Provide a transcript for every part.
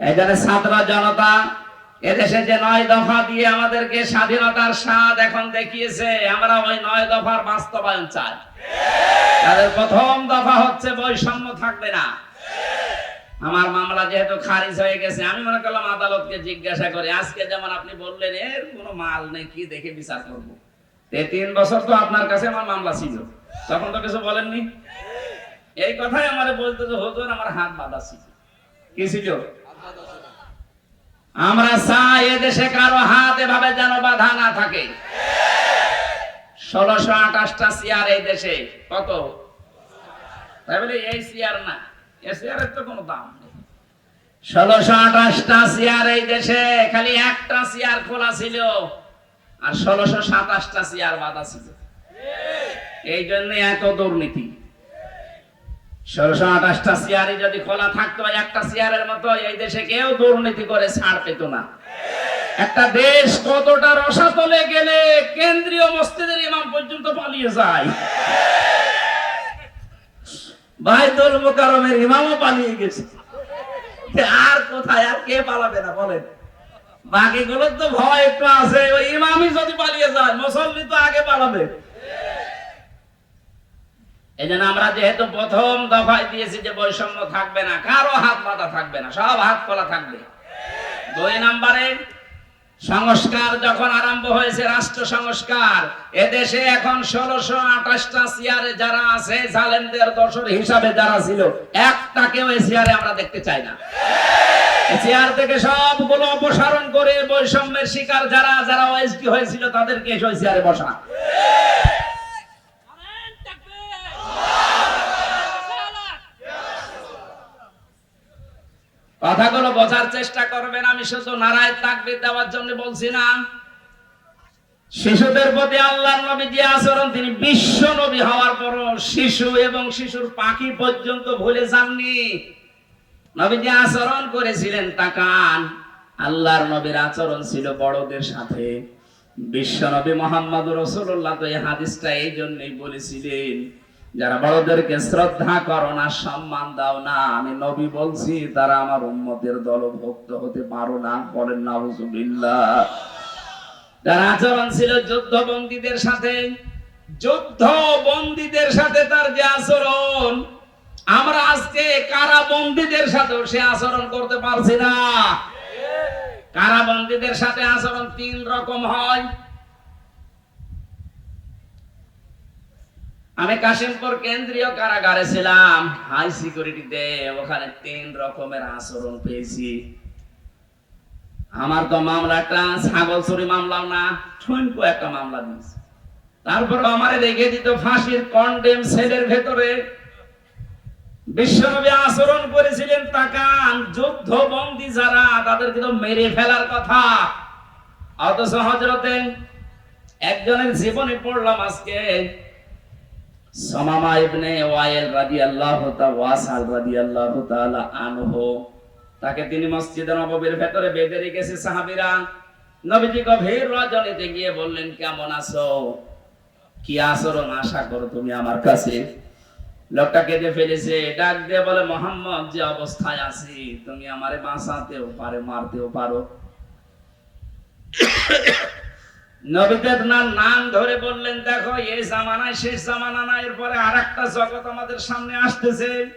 জন্য ছাত্র জনতা, এদেশে যে নয় দফা দিয়ে আমাদেরকে স্বাধীনতার স্বাদ এখন দেখিয়েছে, আমরা ওই নয় দফার বাস্তবায়ন চাই। তাদের প্রথম দফা হচ্ছে বৈষম্য থাকবে না। আমার মামলা যেহেতু খারিজ হয়ে গেছে, আমি মনে করলাম আদালতকে জিজ্ঞাসা করে, আজকে যেমন আপনি বললেন, এর কোনো মাল নেই, কি দেখে বিচার করব? তিন বছর তো আপনার কাছে আমার মামলা ছিল, তখন তো কিছু বলেননি? এই কথাই আমার বলতে যে, হজুর, আমার হাত বাঁধা ছিল। কি ছিল? আমরা চাই এদেশে কারও হাত এভাবে যেন বাধা না থাকে। ষোলোশো আঠাশটা চেয়ার এই দেশে। কত? তাই বলে এই চেয়ার না। এই চেয়ারের তো কোনো দাম নেই। ষোলোশো আঠাশটা চেয়ার এই দেশে, খালি একটা চেয়ার খোলা ছিল। আর ষোলোশো সাতাশটা চেয়ার বাধা ছিল। এই জন্য এত দুর্নীতি। ষোলোশো আঠাশটা চেয়ারই যদি খোলা থাকতো, একটা চেয়ারের মতো এই দেশে কেউ দুর্নীতি করে ছাড় পেত না। একটা দেশ কতটা রসাতলে গেলে কেন্দ্রীয় মসজিদের ইমাম পর্যন্ত পালিয়ে যায়। বাইতুল মুকাররমের ইমামও পালিয়ে গেছে। আর কোথায়, আর কে পালাবে না, বলেন। বাকিগুলোর তো ভয় একটু আছে, ওই ইমামই যদি পালিয়ে যায়, মুসল্লি তো আগে পালাবে। এই জন্য আমরা যেহেতু প্রথম দফায় দিয়েছি যে বৈষম্য থাকবে না, কারও হাত বাঁধা থাকবে না, সব হাত খোলা থাকবে। দুই নম্বরে, সংস্কার যখন আরম্ভ হয়েছে, রাষ্ট্র সংস্কার, এদেশে এখন ষোলোশো আঠাশটা চেয়ারে যারা আছে, জালেমদের দশর হিসাবে যারা ছিল, একটাকেও এই চেয়ারে আমরা দেখতে চাই না। চেয়ার থেকে সবগুলো অপসারণ করে বৈষম্যের শিকার যারা যারা ওএসডি হয়েছিল, তাদেরকে ওই চেয়ারে বসা। কথাগুলো বোঝার চেষ্টা করবেন, আমি শুধু নারায় তাকবির দেওয়ার জন্য বলছি না। শিশুদের প্রতি আল্লাহর নবী যে আচরণ, তিনি বিশ্ব নবী হওয়ার পরও শিশু এবং শিশুর পাখি পর্যন্ত ভুলে যাননি। নবী যে আচরণ করেছিলেন তাকান আল্লাহর নবীর আচরণ ছিল বড়দের সাথে। বিশ্ব নবী মোহাম্মদ রসুল্লাহ তো এই হাদিসটা এই জন্যই বলেছিলেন যারা বড়দেরকে শ্রদ্ধা করো না, সম্মান দাও না, আমি নবী বলছি, তারা আমার উম্মতের দলভুক্ত হতে পারো না, বলেন নাউজুবিল্লাহ তার আচরণ ছিল যুদ্ধ বন্দীদের সাথে যুদ্ধ বন্দীদের সাথে তার যে আচরণ, আমরা আজকে কারা বন্দীদের সাথেও সে আচরণ করতে পারছি না। কারাবন্দীদের সাথে আচরণ তিন রকম হয়। আমি কাশিমপুর কেন্দ্রীয় কারাগারে ছিলাম। হাই সিকিউরিটিতে ওখানে তিন রকমের আচরণ পেয়েছি। আমার তো মামলাটা ছাগল চুরি মামলাও না, ঠুনকো একটা মামলা দিয়েছে। তারপর আমারে দিত ফাঁসির কন্ডেম সেলের ভেতরে। বিশ্বনবী আচরণ করেছিলেন তাকান যুদ্ধ বন্দী যারা, তাদেরকে তো মেরে ফেলার কথা। অথচ হজরতে একজনের জীবনে পড়লাম আজকে। সামামা ইবনে ওয়াইল রাদিয়াল্লাহু তাআলা রাদিয়াল্লাহু তাআলা আনহু, তাকে তিনি মসজিদে নববীর ভেতরে বেঁধে রেখেছে সাহাবীরা। নবীজি গভীর রজনীতে গিয়ে বললেন, কেমন আছো? কি আচরণ আশা করো তুমি আমার কাছে? লোকটা কেঁদে ফেলেছে, ডাক দিয়ে বলে, মোহাম্মদ, যে অবস্থায় আছি, তুমি আমারে বাঁচাতেও পারে, মারতেও পারো। নবীদের নাম ধরে বললেন, দেখো, এই জামানায় শেষ জামানা না এরপরে আর একটা জগৎ আমাদের সামনে আসতেছে।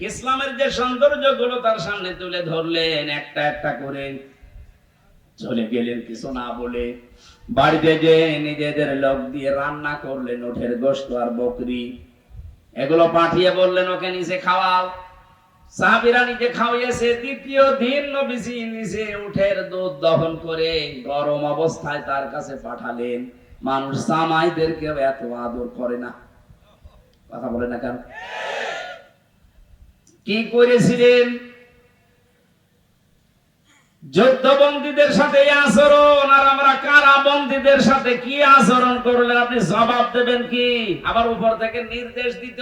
ইসলামের যে সৌন্দর্যগুলো তার সামনে তুলে ধরলেন, একটা একটা করে। চলে গেলেন কিছু না বলে। বাড়িতে যে নিজেদের লোক দিয়ে রান্না করলেন ওঠের গোস্ত আর বকরি। এগুলো পাঠিয়ে বললেন, ওকে নিচে খাওয়াও। সাহাবিরা নিজে খাওয়াইয়েছে। দ্বিতীয় দিন নবীজি নিজে উঠের দুধ দহন করে গরম অবস্থায় তার কাছে পাঠালেন। মানুষ সামাইদেরকে এত আদর করে না। কথা বলে না কেন? কি করেছিলেন? যুদ্ধবন্দীদের সাথে আচরণ, আর আমরা কারা বন্দীদের সাথে কি আচরণ করলেন? আপনি জবাব দেবেন কি? আবার উপর থেকে নির্দেশ দিত,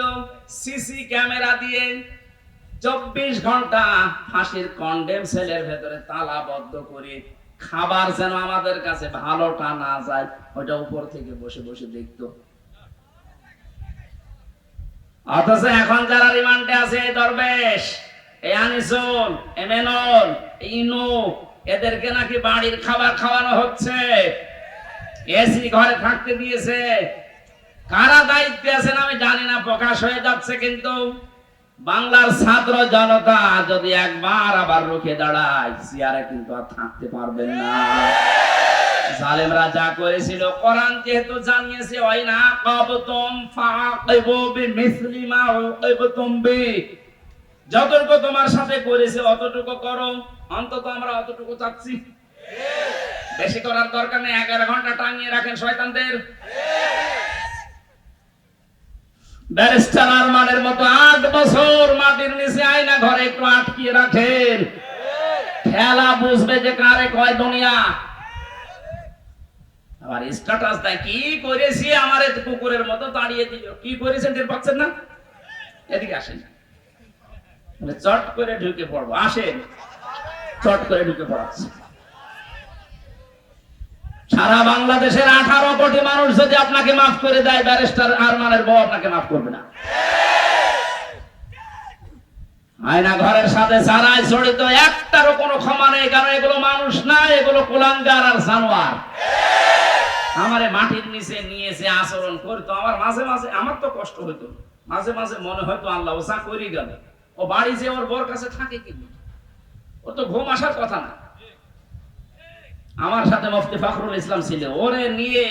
সিসি ক্যামেরা দিয়ে চব্বিশ ঘণ্টা ফাঁসির কন্ডেম সেলের ভেতরে তালাবদ্ধ করে খাবার যেন আমাদের কাছে ভালোটা না যায় ওটা উপর থেকে বসে বসে দেখতো। অথচ এখন যারা রিমান্ডে আছে দরবেশ, এই আনিসুল এমেনল ইনু, এদেরকে নাকি বাড়ির খাবার খাওয়ানো হচ্ছে। এসি ঘরে থাকতে দিয়েছে। কারা দায়িত্বে আছেন আমি জানি না, প্রকাশ হয়ে যাচ্ছে কিন্তু। বাংলার ছাত্র জনতা যদি একবার আবার রুখে দাঁড়ায় চেয়ারে কিন্তু আর থাকতে পারবেন না। জানিয়েছে না যতটুকু তোমার সাথে করেছে, অতটুকু করো। অন্তত আমরা অতটুকু চাচ্ছি। বেশি করার দরকার নেই, এগারো ঘণ্টা টাঙিয়ে রাখেন শয়তানদের। ব্যারিস্টার আরমানের মতো আট বছর মাটির নিচে আয়না ঘরে একটু আটকিয়ে রাখেন। খেলা বুঝবে যে কারে কয় দুনিয়া। আবার স্ট্যাটাস দেয়, কি করেছি আমার কুকুরের মতো দাঁড়িয়ে দিল? কি করেছেন টের পাচ্ছেন না? এদিকে আসেন। চট করে ঢুকে পড়ব। আসেন। চট করে ঢুকে পড়াচ্ছে সারা বাংলাদেশের আঠারো কোটি মানুষ যদি আপনাকে মাফ করে দেয়, ব্যারিস্টার আরমানের বউ আপনাকে মাফ করবে না। আয়না ঘরের সাথে জড়িত, একটারও কোনো ক্ষমা নেই, কারণ এগুলো মানুষ না, এগুলো আর আমারে মাটির নিচে নিয়েছে আচরণ করতো, আমার মাঝে মাঝে, আমার তো কষ্ট হইতো। মাঝে মাঝে মনে হয়তো আল্লাহ ওসা করি গেল। ও বাড়ি যে ওর বর কাছে থাকে কি ও তো ঘুম আসার কথা না। আমার সাথে মুফতি ফখরুল ইসলাম ছিল। ওরে নিয়ে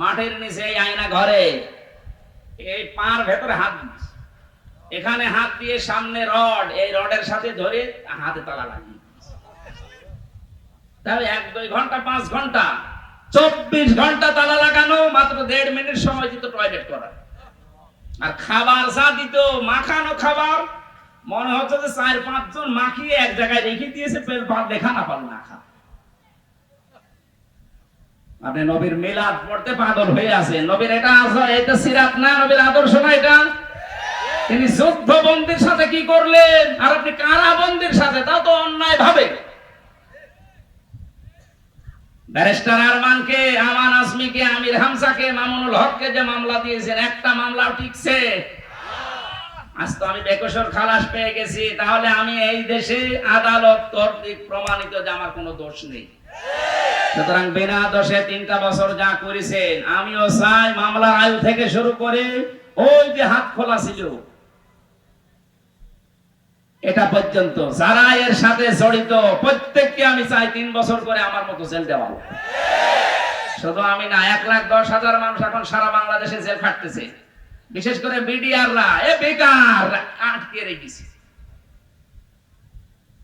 মাঠের নিচে আয়না ঘরে এই পার ভেতরে হাত এখানে হাত দিয়ে সামনে রড, এই রডের সাথে ধরে হাতে তালা লাগিয়ে তাহলে এক, দুই ঘণ্টা, পাঁচ ঘণ্টা, চব্বিশ ঘণ্টা তালা লাগানো, মাত্র দেড় মিনিট সময় দিত টয়লেট করা আর খাবার যা দিত, মাখানো খাবার, মনে হচ্ছে যে চার পাঁচজন মাখিয়ে এক জায়গায় রেখে দিয়েছে পেল ভাত দেখা না পারল না খা আপনি নবীর মিলাদ পড়তে পাগল হয়ে আছেন। নবীর এটা আজ- এটা সিরাত না, নবীর আদর্শ না এটা? তিনি যুদ্ধ বন্দির সাথে কি করলেন? আর আপনি কারা বন্দির সাথে? তা তো অন্যায় ভাবে ব্যারিস্টার আরমানকে, আমান আসমিকে আমির হামসাকে মামুনুল হককে যে মামলা দিয়েছেন, একটা মামলাও ঠিকছে আজ তো আমি বেকসর খালাস পেয়ে গেছি। তাহলে আমি এই দেশে আদালত কর্তৃক প্রমাণিত যে আমার কোনো দোষ নেই। সুতরাং বিনা দোষে তিনটা বছর যা করেছেন, আমিও চাই মামলার আয়ু থেকে শুরু করে ওই যে হাত খোলা ছিল, এটা পর্যন্ত যারা এর সাথে জড়িত, প্রত্যেককে আমি চাই তিন বছর করে আমার মতো জেল দেওয়া শুধু আমি না, এক লাখ দশ হাজার মানুষ এখন সারা বাংলাদেশে জেল খাটতেছে। বিশেষ করে মিডিয়াররা এ বেকার, আটকে রেখেছে।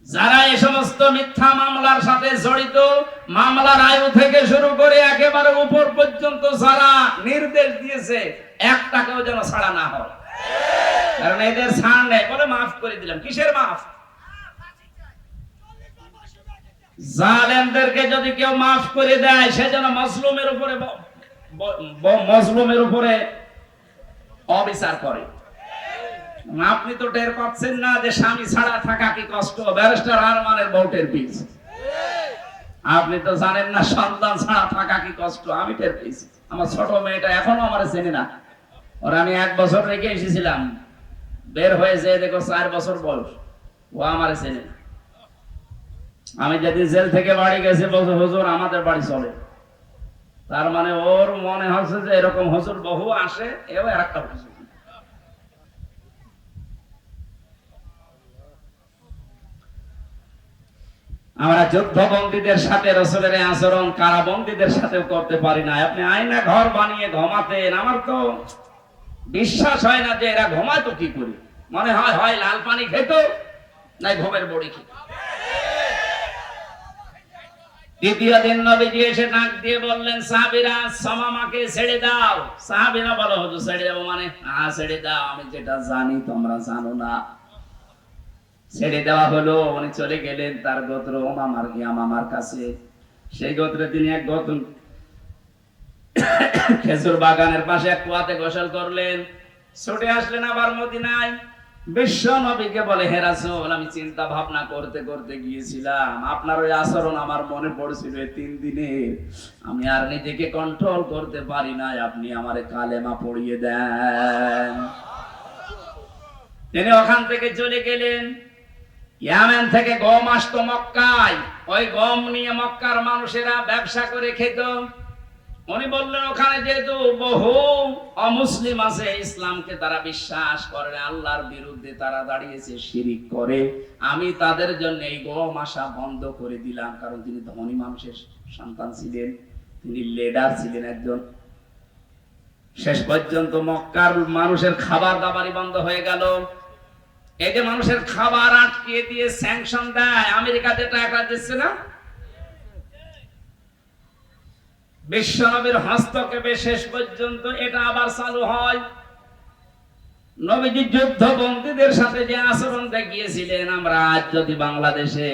যারা এই সমস্ত মিথ্যা মামলার সাথে জড়িত মামলার আয়ু থেকে শুরু করে একেবারে উপর পর্যন্ত যারা নির্দেশ দিয়েছে এক টাকাও যেন ছাড়া না হয়। কারণ এদের ছাড় নেই। বলে মাফ করে দিলাম। কিসের মাফ? জালেমদেরকে যদি কেউ মাফ করে দেয়, সে যেন মজলুমের উপরে মজলুমের উপরে অবিচার করে। আপনি তো টের পাচ্ছেন না যে স্বামী ছাড়া থাকা কি কষ্ট? ব্যারিস্টার আরমানের বউটের পিস। আপনি তো জানেন না, সন্তান ছাড়া থাকা কি কষ্ট? আমি টের পেয়েছি। আমার ছোট মেয়েটা এখনও আমার চেনে না। ওর আমি এক বছর রেখে এসেছিলাম। বের হয়ে যে দেখো চার বছর বয়স। ও আমার চেনে আমি যেদিন জেল থেকে বাড়ি গেছি, বলছে, হুজুর, আমাদের বাড়ি চলে। তার মানে ওর মনে হচ্ছে যে এরকম হুজুর বহু আসে, এও একটা হুজুর। আমরা যুদ্ধবন্দীদের সাথে রসুলের আচরণ, কারাবন্দীদের সাথেও করতে পারি না আপনি আয়না ঘর বানিয়ে ঘুমাতেন। আমার তো বিশ্বাস হয় না যে এরা ঘুমাতো কি করে। মনে হয় হয় লাল পানি খেত, নাই ঘুমের বড়ি খেত। দ্বিতীয় দিন নবীজি এসে নাক দিয়ে বললেন, সাহাবিরা সামামাকে ছেড়ে দাও। সাহাবিরা বলো, হুজুর, ছেড়ে যাব মানে? হ্যাঁ ছেড়ে দাও, আমি যেটা জানি তোমরা জানো না। ছেড়ে দেওয়া হলো, উনি চলে গেলেন তার গোত্র মামার গিয়া মামার কাছে। সেই গোত্রে তিনি এক গোত্র খেজুর বাগানের পাশে এক কুয়াতে গোসল করলেন। ছুটে আসলেন আবার মদিনায়। বিশ্ব নবীকে বলে আমি চিন্তা ভাবনা করতে করতে গিয়েছিলাম। আপনার ওই আচরণ আমার মনে পড়ছিল তিন দিনে। আমি আর নিজেকে কন্ট্রোল করতে পারি না আপনি আমারে কালেমা পড়িয়ে দেন। তিনি ওখান থেকে চলে গেলেন। ইয়ামেন থেকে গম আসতো মক্কায়। ওই গম নিয়ে মক্কার মানুষেরা ব্যবসা করে খেত। উনি বললেন, ওখানে যেহেতু বহু অমুসলিম আছে, ইসলামকে তারা বিশ্বাস করে আল্লাহর বিরুদ্ধে তারা দাঁড়িয়েছে, শিরিক করে। আমি তাদের জন্য এই গম আসা বন্ধ করে দিলাম। কারণ তিনি ধনী মানুষের সন্তান ছিলেন। তিনি লেডার ছিলেন একজন। শেষ পর্যন্ত মক্কার মানুষের খাবার দাবারই বন্ধ হয়ে গেল। এই যে মানুষের খাবার আটকে দিয়ে স্যাংশন দেয় আমেরিকা যে টাকা দিচ্ছে না? বিশ্বনবীর হস্তক্ষেপে শেষ পর্যন্ত এটা আবার চালু হয়। নবীজি যুদ্ধবন্দীদের সাথে যে আচরণ দেখিয়েছিলেন, আমরা আজ যদি বাংলাদেশে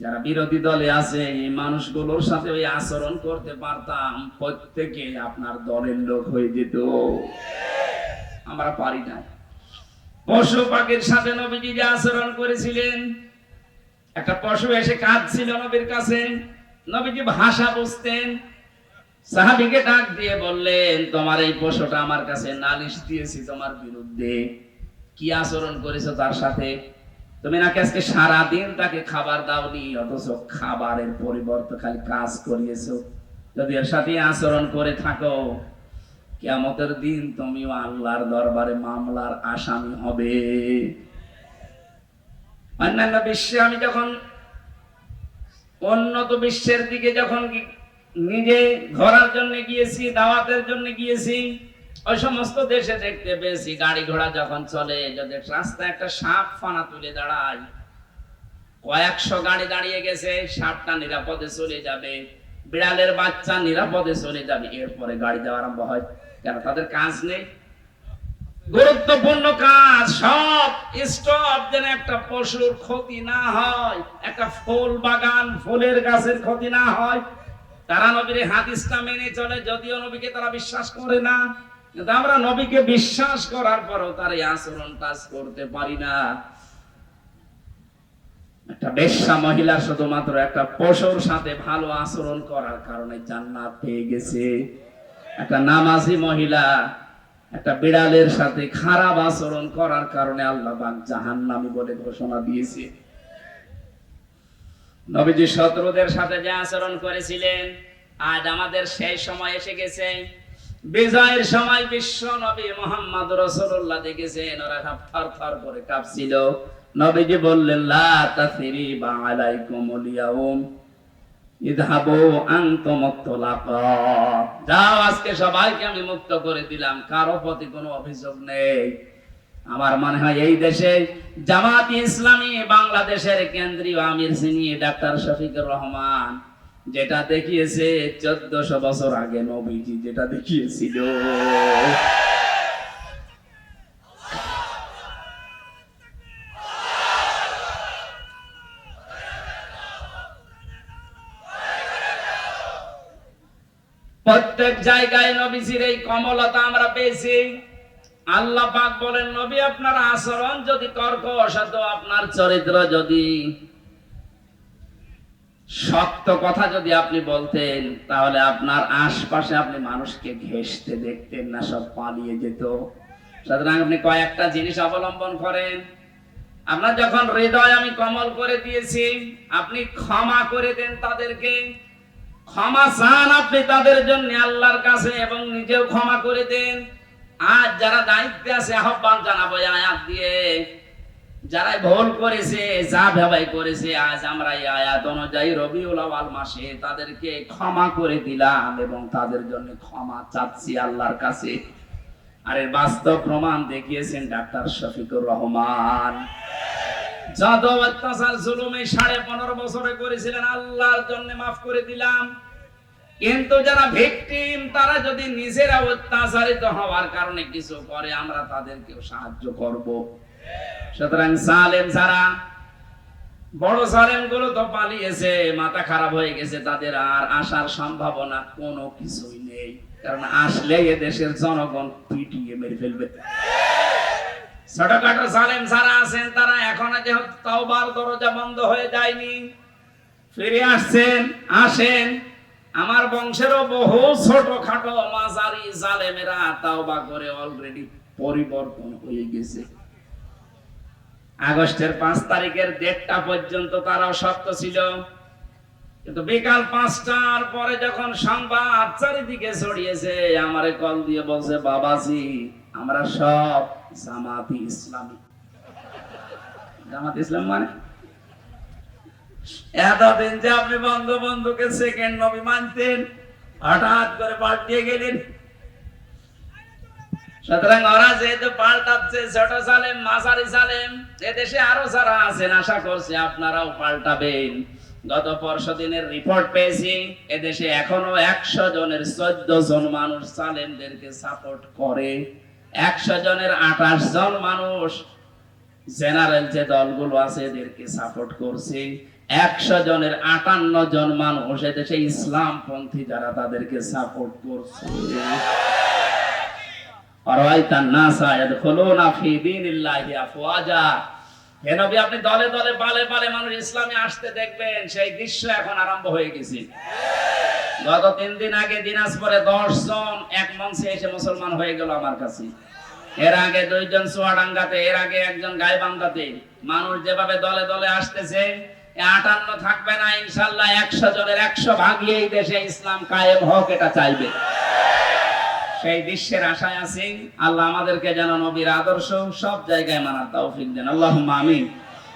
যারা বিরোধী দলে আছে, এই মানুষগুলোর সাথে ওই আচরণ করতে পারতাম, প্রত্যেকে আপনার দলের লোক হয়ে যেত। আমরা পারি না পশু পাখির সাথে নবীজি যে আচরণ করেছিলেন, একটা পশু এসে কাঁদছিল নবীর কাছে। নবীজি ভাষা বুঝতেন। সাহাবিকে ডাক দিয়ে বললেন, তোমার এই পশুটা আমার কাছে নালিশ দিয়েছি তোমার বিরুদ্ধে। কি আচরণ করেছ তার সাথে? তুমি নাকি আজকে সারাদিন তাকে খাবার দাওনি, অথচ খাবারের পরিবর্তে খালি কাজ করিয়েছো? যদি এর সাথে আচরণ করে থাকো কিয়ামতের দিন তুমিও আল্লাহর দরবারে মামলার আসামি হবে। অন্যান্য বিশ্বে আমি যখন, উন্নত বিশ্বের দিকে যখন নিজে ঘোরার জন্য গিয়েছি, দাওয়াতের জন্য গিয়েছি, ওই সমস্ত দেশে দেখতে পেয়েছি, গাড়ি ঘোড়া যখন চলে, যদি রাস্তায় একটা সাপ ফানা তুলে দাঁড়ায়, কয়েকশো গাড়ি দাঁড়িয়ে গেছে, সাপটা নিরাপদে চলে যাবে। বিড়ালের বাচ্চা নিরাপদে চলে যাবে, এরপরে গাড়ি যাওয়া আরম্ভ হয়। কেন? তাদের কাজ নেই। গুরুত্বপূর্ণ কাজ, সব স্টপ যেন একটা পশুর ক্ষতি না হয়, একটা ফুল বাগান, ফুলের গাছের ক্ষতি না হয়। তারা নবীর হাদিসটা মেনে চলে, যদিও নবীকে তারা বিশ্বাস করে না, কিন্তু আমরা নবীকে বিশ্বাস করার পরও তার এই আচরণ কাজ করতে পারি না। একটা বেশ্যা মহিলা শুধুমাত্র একটা পশুর সাথে ভালো আচরণ করার কারণে জান্নাত পেয়ে গেছে। একটা নামাজি মহিলা একটা বিড়ালের সাথে খারাপ আচরণ করার কারণে আল্লাহ পাক জাহান্নামী বলে ঘোষণা দিয়েছে। নবীজি শত্রুদের সাথে যে আচরণ করেছিলেন, আজ আমাদের সেই সময় এসে গেছে। বিজয়ের সময় বিশ্ব নবী মোহাম্মদ রসুল্লাহ দেখেছেন, ওরা থর থর করে কাঁপছিল। নবীজি বললেন, লা তাসরিবা আলাইকুমুল যাও, আজকে সবাইকে আমি মুক্ত করে দিলাম, কারও প্রতি অভিযোগ নেই। আমার মনে হয় এই দেশে ইসলামী বাংলাদেশের কেন্দ্রীয় ডাক্তার শফিকুর রহমান, যেটা দেখিয়েছে চোদ্দশো বছর আগে নবীজি, যেটা দেখিয়েছিল। প্রত্যেক জায়গায় নবীজির এই কমলতা আমরা পেয়েছি। আল্লাহ পাক বলেন, নবী, আপনার আচরণ যদি কর্কশ হতো আপনার চরিত্র যদি সত্য কথা যদি আপনি বলতেন, তাহলে আপনার আশপাশে আপনি মানুষকে ঘেসতে দেখতেন না, সব পালিয়ে যেত। সুতরাং আপনি কয়েকটা জিনিস অবলম্বন করেন। আপনার যখন হৃদয় আমি কমল করে দিয়েছি, আপনি ক্ষমা করে দেন তাদেরকে। ক্ষমা চান আপনি তাদের জন্য আল্লাহর কাছে এবং নিজেও ক্ষমা করে দেন। আজ যারা দায়িত্বে আছে, আহ্বান জানাব আয়াত দিয়ে। যারা ভুল করেছে, যা ভেবাই করেছে, আজ আমরা এই আয়াত অনুযায়ী রবিউল আওয়াল মাসে তাদেরকে ক্ষমা করে দিলাম এবং তাদের জন্য ক্ষমা চাচ্ছি আল্লাহর কাছে। আর এর বাস্তব প্রমাণ দেখিয়েছেন ডাক্তার শফিকুর রহমান। যত অত্যাচার জুলুমে সাড়ে পনেরো বছরে করেছিলেন, আল্লাহর জন্য মাফ করে দিলাম। কিন্তু যারা ভিকটিম, তারা যদি নিজেরা অত্যাচারিত হওয়ার কারণে কিছু করে, আমরা তাদেরকেও সাহায্য করব। সুতরাং সালেম যারা, বড় সালেমগুলো তো পালিয়েছে, মাথা খারাপ হয়ে গেছে, তাদের আর আসার সম্ভাবনা কোনো কিছুই নেই। কারণ আসলে এ দেশের জনগণ পিটিয়ে মেরে ফেলবে। ছোটখাটো সালেম যারা আছেন, তারা এখন যেহেতু দরজা বন্ধ হয়ে যায়নি, ফিরে আসছেন, আসেন। আমার বংশেরও বহু মাঝারি জালেমেরা তাওবা করে অলরেডি পরিবর্তন হয়ে গেছে। আগস্টের পাঁচ তারিখের দেড়টা পর্যন্ত তারাও শক্ত ছিল। কিন্তু বিকাল পাঁচটার পরে যখন সংবাদ চারিদিকে ছড়িয়েছে, আমারে কল দিয়ে বলছে, বাবাজি, আমরা সব জামাতি ইসলামী মানে? যে আপনি বঙ্গবন্ধুকে সেকেন্ড নবী মানতেন, হঠাৎ করে পাল্টিয়ে গেলেন। সুতরাং ওরা যেহেতু পাল্টাচ্ছে, ছোট সালেম সালেম, এদেশে আরও যারা আছেন, আশা করছি আপনারাও পাল্টাবেন। গত পরশু দিনের রিপোর্ট পেয়েছি, এদেশে এখনও একশো জনের চোদ্দ জন মানুষ সালেমদেরকে সাপোর্ট করে। একশো জনের আঠাশ জন মানুষ। জেনারেল যে দলগুলো আছে, এদেরকে সাপোর্ট করছে। একশো জনের আটান্ন জন মানুষ এদেশে ইসলাম পন্থী যারা, তাদেরকে সাপোর্ট করছে। আপনি দলে দলে পালে পালে মানুষ ইসলামে আসতে দেখবেন, সেই দৃশ্য এখন আরম্ভ হয়ে গেছে। গত তিন দিন আগে দিনাজপুরে দশ জন এক মঞ্চে এসে মুসলমান হয়ে গেল আমার কাছে। এর আগে দুইজন চুয়াডাঙ্গাতে, এর আগে একজন গাইবান্ধাতে। মানুষ যেভাবে দলে দলে আসতেছে আটান্ন থাকবে না, ইনশাল্লাহ একশো জনের একশো ভাগই এই দেশে ইসলাম কায়েম হোক, এটা চাইবে। সেই দৃশ্যের আশায় আছি, আল্লাহ আমাদেরকে যেন নবীর আদর্শ সব জায়গায় মানার তৌফিক দেন। আল্লাহ আমিন।